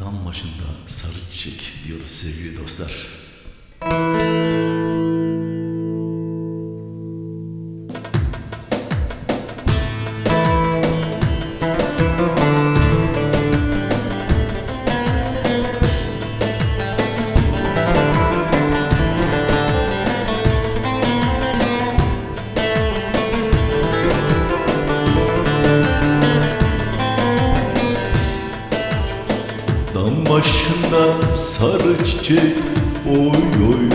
Dam başında sarı çiçek diyoruz sevgili dostlar. Dam başında sarı çiçek oy oy.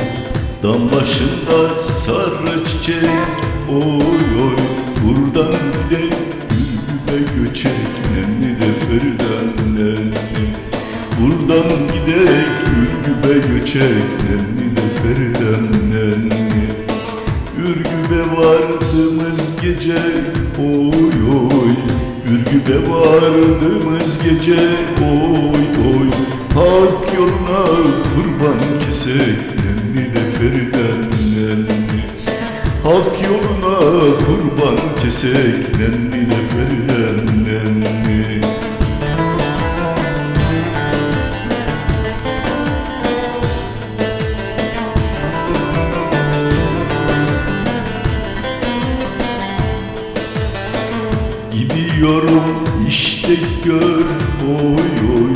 Dam başında sarı çiçek oy oy. Buradan gidelim gülüme göçek Nenni de ferden nenni Buradan gidelim gülüme göçek Nenni de ferden nenni Ürgübe vardığımız gece oy oy Ürgübe vardığımız gece oy oy. Hak yoluna kurban kesek nenni de feriden nenni Hak yoluna kurban kesek nenni de feriden nenni Gidiyorum işte gör oy oy.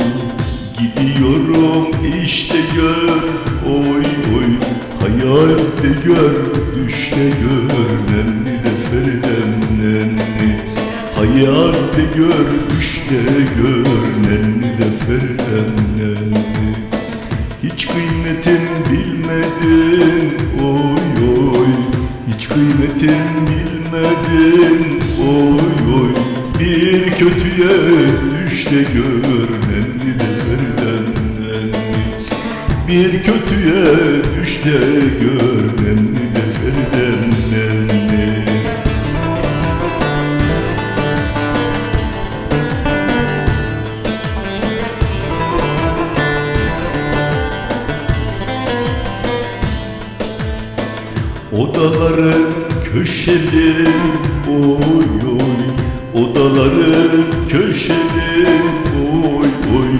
Gidiyorum işte gör oy oy. Hayalde gör düşte gör Nenni de ferden nenni Hayalde gör düşte gör Nenni de nenni hiç kıymetin bilmedin oy oy. Hiç kıymetin bilmedin oy oy Bir kötüye düş de gör nenni de verden nenni Bir kötüye düş de gör nenni de verden nenni Odaları köşeli oy oy Odaları köşeli oy oy.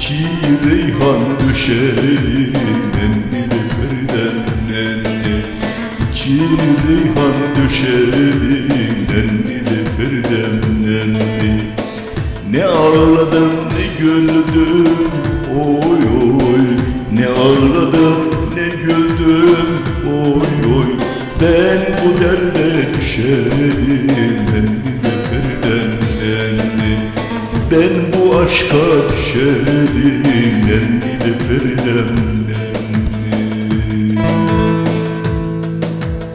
Çiğ reyhan döşeli Nenni de ferden nenni Çiğ reyhan döşeli Nenni de ferden nenni ne ağladım ne güldüm oy oy. Ne ağladım ne güldüm oy oy. Ben bu derde ferden nenni Ben bu aşka düşerim Nenni de ferden